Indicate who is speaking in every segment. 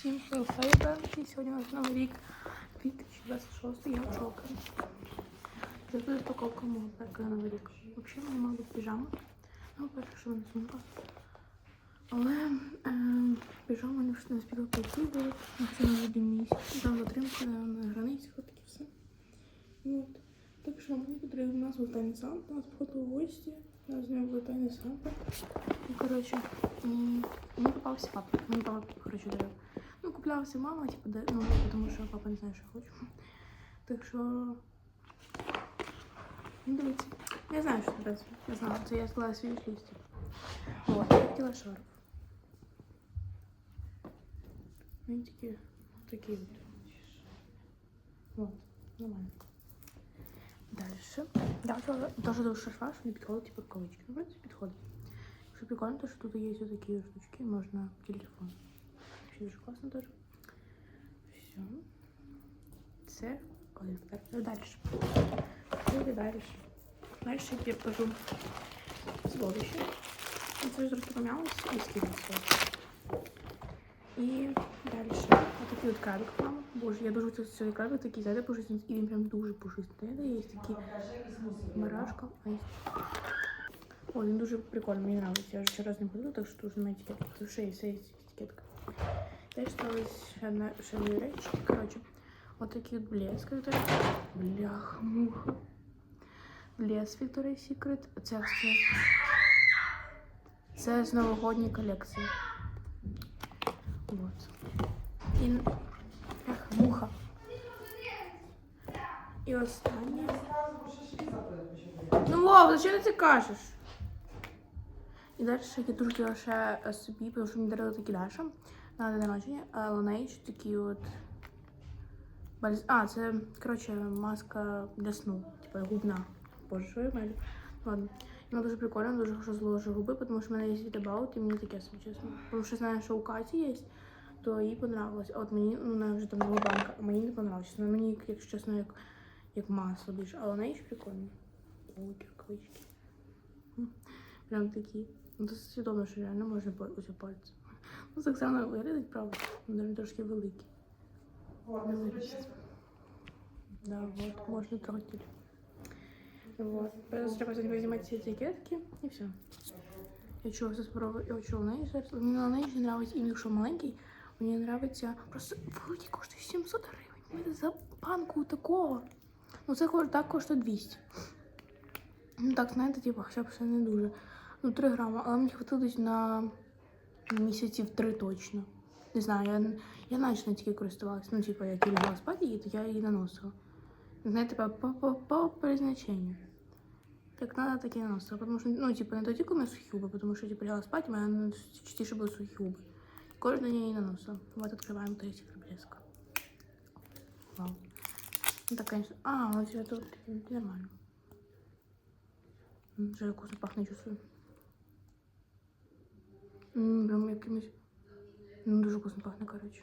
Speaker 1: Всім фейберки. Сьогодні у нас новий рік 2026. Я в шокі. Це буде розпаковка мого перка на новий рік. Взагалі мені мала бути. Ну, перше, що вона сумка. Але е, піжама не не спіла прийти, бо це на один місяць. Там затримка на границях, от таке все. От. Так що мені потрібно у нас Витайний Санта, у нас походу в гості. У нас з нього Витайний Санта. Ну, коротше, мені попався папа. Мені папа, коротше, дарив. Ну, куплялася мама, типу, де, ну, тому що папа не знає, що я хочу. Так що. Ну, дивіться. Я знаю, що це. Я знала, це я склала свій листі. Вот, я хотіла шарф. Він такі, такі от. Вот, нормально. Дальше. Я хотіла дуже дуже шарфа, що не підходить, типу, рукавички. Ну, в принципі, підходить. Що прикольно, то, що тут є ось такі штучки, можна телефон. Дуже класно теж. Все. Це один. Ну, далі. Буде далі. Далі я покажу сводище. Це вже трошки помялося і скинулося. І далі. Отакий от крабик мама. Боже, я дуже хочу цей крабик такий зайде пушистий, і прям дуже пушистий. Є такі барашка, а є О, він дуже прикольний, мені подобається. Я вже вчора з ним ходила, так що тут немає етикетки. Тут ще є. Далі сталося ще дві речі. Коротше, отакий от блеск. Бляха, муха. Блеск Victoria's Secret. Це все. Це з новогодньої колекції. Вот. І... Ах, муха. І останнє. Ну, Вов, зачем ти це кажеш? І далі я дуже ще е, собі, тому що мені дарили такі Даша на день народження. А Laneige такі от. А, це, коротше, маска для сну. Типа губна. Боже, що я маю? Ладно. Вона дуже прикольна, дуже хорошо зложу губи, тому що в мене є світобаут, і мені таке собі чесно. Тому що знаю, що у Каті є, то їй понравилось. А от мені, ну, вона вже там була банка, а мені не понравилось. Вона мені, якщо чесно, як, як масло більше. А вона ж прикольна. Ой, рукавички. Прям такі. Ну, це свідомо, що реально можна ось пальці. Ну, само виглядить, правда. Вони трошки великі. Да, вот, можно трогать. Вот. Зараз треба сьогодні знімати ці етикетки і все. Я чула все спробую. Я на неї зараз. Мені на неї не нравиться, і якщо маленький, мені нравиться. Просто великий коштує 700 гривень. Мені за банку такого. Ну це так коштує 200. Ну так, знаєте, типу, хоча б ще не дуже. Ну, 3 грама, але мені хватило на місяців 3 точно. Не знаю, я, я наче не тільки користувалася. Ну, типу, як я лягала спати, і то я її наносила. Знаєте, по, по, по, призначенню. Як надо, так і наносила. Потому що, ну, типу, не тоді, коли сухі губи, тому що, типу, лягала спати, мене частіше були сухі губи. Кожен день я її наносила. Вот открываем третий блеск. Вау. Ну, так, конечно. А, вот это тут нормально. Вже вкусно пахне, чувствую. Прям якимось... Ну, дуже вкусно пахне, коротше.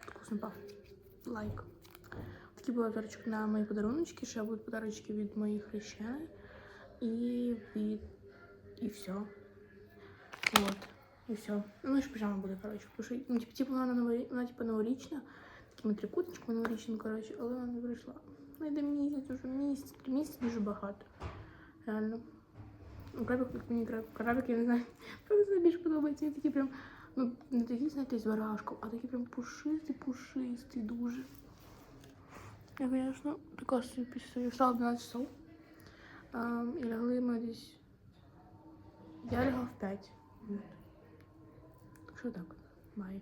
Speaker 1: Вкусно пахне. Лайк. Такі були подарочок на мої подаруночки. Ще будуть подарочки від моїх речей. І від... І все. Вот. І все. Ну, і ж пижама буде, коротше. Тому що, ну, типу, типу, вона, нової... вона типу, новорічна. Такими трикутничками новорічними, коротше. Але вона не прийшла. Ну, йде місяць, уже місяць. Три місяці дуже багато. Реально. Крабик, мені крабик, я не знаю. Це більше подобається. Він такий прям, ну, не такий, знаєте, з барашком, а такий прям пушистий, пушистий дуже. Я, звісно, така собі встала в 12 часов. А, і лягли ми десь. Я лягла в 5. Так що так. Бай.